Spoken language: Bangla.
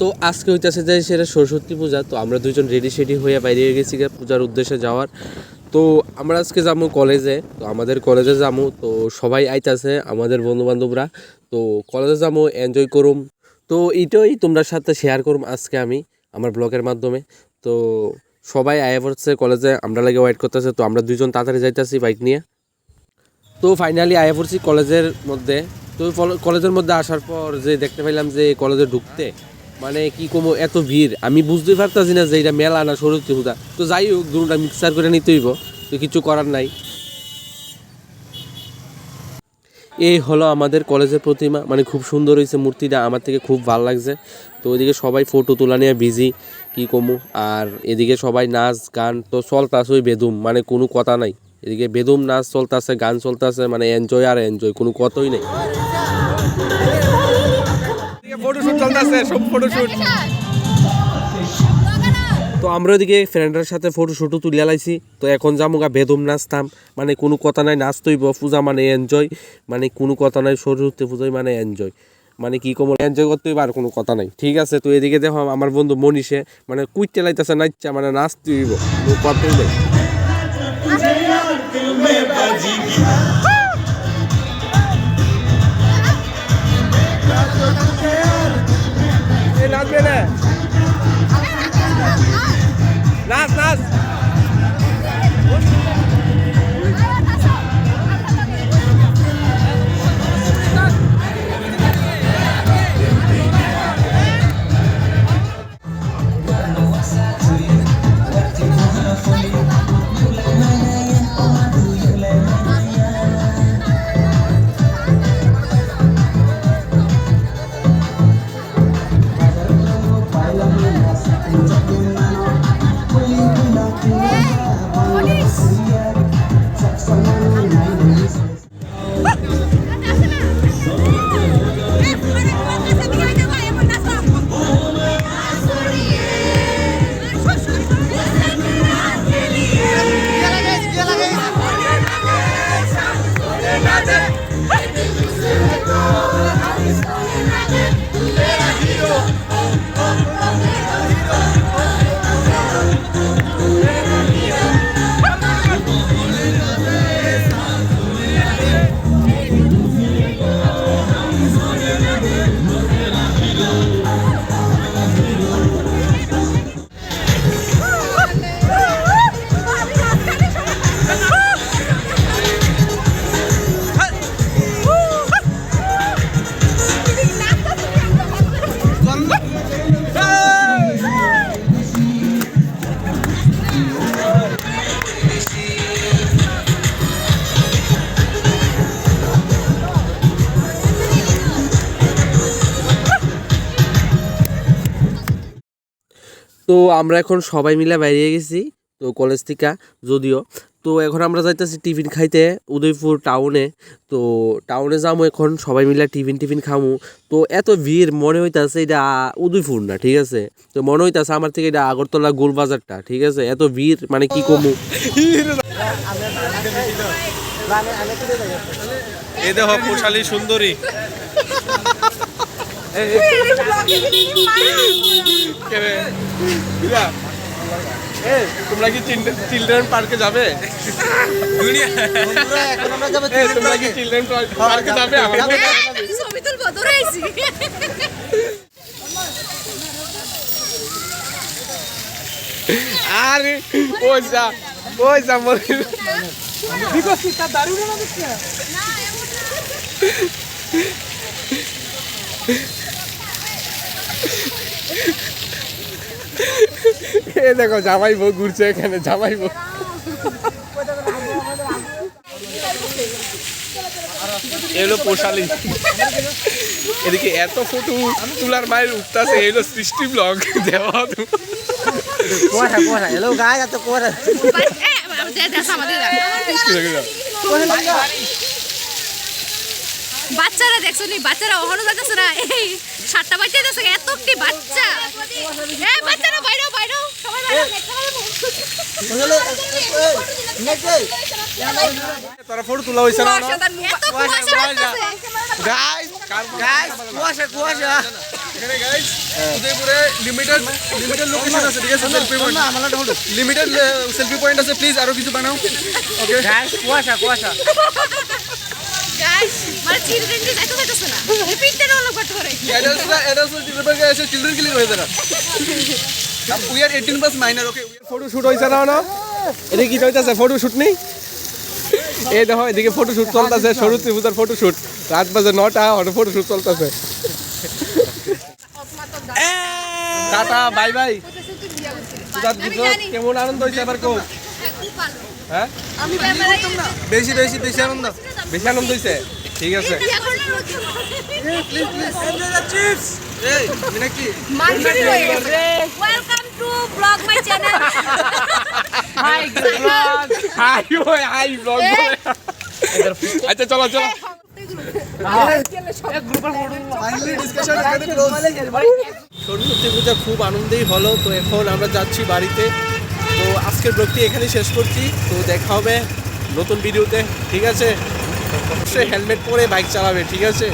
তো আজকে হইতেছে যে সেটা সরস্বতী পূজা, তো আমরা দুইজন রেডি সেডি হয়ে বাইরে গেছি পূজার উদ্দেশ্যে যাওয়ার। তো আমরা আজকে যাব কলেজে তো আমাদের কলেজে যাব, তো সবাই আইতাছে, আমাদের বন্ধু বান্ধবরা তো কলেজে যাব এনজয় করুম। তো এইটাই তোমরা সাথে শেয়ার করুম আজকে আমি, আমার ব্লগের মাধ্যমে। তো সবাই আয়া পড়ছে কলেজে আমরা লাগে ওয়েট করতেছে, তো আমরা দুজন তাড়াতাড়ি যাইতাছি বাইক নিয়ে। তো ফাইনালি আয়া পড়ছি কলেজের মধ্যে। তো কলেজের মধ্যে আসার পর যে দেখতে পাইলাম যে কলেজে ঢুকতে মানে কি কমো, এত ভিড়। আমি বুঝতে পারতাছি না যে এটা মেলা না সরস্বতী পূজা। তো যাই হোক দুটা মিক্সার করে নিতে হইব। তো কিছু করার নাই। এই হলো আমাদের কলেজের প্রতিমা। মানে খুব সুন্দর হয়েছে মূর্তিটা, আমার থেকে খুব ভালো লাগছে। তো ওইদিকে সবাই ফটো তোলা নিয়ে বিজি কি কমু? আর এদিকে সবাই নাচ, গান, তো চলতাছে ওই বেদুম। মানে কোনো কথা নাই। এদিকে বেদুম নাচ চলতেছে, গান চলতেছে মানে এনজয় আর এনজয় কোনো কথাই নেই। ফটোশুট চলতেছে, সব ফটোশুট তো আমরা ওইদিকে ফ্রেন্ডের সাথে ফটো শুটু তুলিয়া লাইছি তো এখন যামুগা বেদম নাচতাম। মানে কোনো কথা নাই, নাচতইব, পূজা মানে এনজয় মানে কোনো কথা নাই, সরস্বতী পূজায় মানে এনজয় মানে কি কম এনজয় করতেই আর কোনো কথা নাই। ঠিক আছে, তো এদিকে দেখো আমার বন্ধু মনীষে মানে কুইটে লাইতেছে নাচছে মানে নাচতে হইব। কথাই নাই। Another তো আমরা এখন সবাই মিলে বাইরে গেছি তো কলেজ থেকে যদিও। তো এখন আমরা যাইতেছি টিফিন খাইতে উদয়পুর টাউনে তো টাউনে যাব এখন সবাই মিলে টিফিন টিফিন খামু। তো এত ভিড় মনে হইতাছে এটা উদয়পুর না ঠিক আছে? তো মনে হইতাছে আমার থেকে এটা আগরতলা গোলবাজারটা ঠিক আছে? এত ভিড় মানে কি কমু? এই দেখো পোশালী সুন্দরী? এ, তোমরা কি চিলড্রেন পার্কে যাবে তোমরা কি চিলড্রেন পার্কে যাবে ছবি তুলবো দূরে আইছি আরে ওই যা ওই যা মরে এ দেখো জামাই বউ ঘুরছে এখানে জামাই বউ। এলো পোষালি এদিকে এত ফটো তুলার মায়ের উঠতাছে এলো সৃষ্টি ব্লগ দেওয়া তো কোথা কোথা হ্যালো গাইস এত দে। বাচ্চারা দেখছ নি? বাচ্চারা ওখানে যাচ্ছে না? এই সাতটা বাচ্চা যাচ্ছে এত একটি বাচ্চা। এ বাচ্চারা বাইরে বাইরে। সবাই বাইরে ফটো তোলা হয়েছে না এত কুয়াশা গাইস গাইস কুয়াশা কুয়াশা। এখানে গাইস উদয়পুরে লিমিটেড লিমিটেড লোকেশন আছে ঠিক আছে? Selfie point limited selfie point আছে প্লিজ আরও কিছু বানাও। ওকে গাইস কুয়াশা কুয়াশা। মানে চিলড্রেন কে যাইতে যাইতেছে না? রিপিটটা রোল কট করে অ্যাডাল্টসরা অ্যাডাল্টস চিলড্রেন কে এসে চিলড্রেন ক্লিক হয়ে যারা we are 18 plus minor okay photo shoot হইছে না না চলতেছে। ফটো শুট নেই এই দেখো ফটো শুট চলতেছে সরস্বতী পূজার বাই বাই কেমন আনন্দ হয়েছে এবার কো? হ্যাঁ, হ্যাঁ বেশি বেশি বেশি আনন্দ। বেশি আনন্দ হয়েছে ঠিক আছে। এখন চিপস এই মিনাক্ষী মানসুরি হয়ে গেছে। Welcome to vlog my channel hi vlog hi ওই হাই ব্লগ আচ্ছা চলো চলো। ক্লোজ সরস্বতী পূজা খুব আনন্দেই হলো। তো এখন আমরা যাচ্ছি বাড়িতে। তো আজকের ব্লগটি এখানেই শেষ করছি। তো দেখা হবে নতুন ভিডিওতে, ঠিক আছে? অবশ্যই হেলমেট পরে বাইক চালাবে, ঠিক আছে?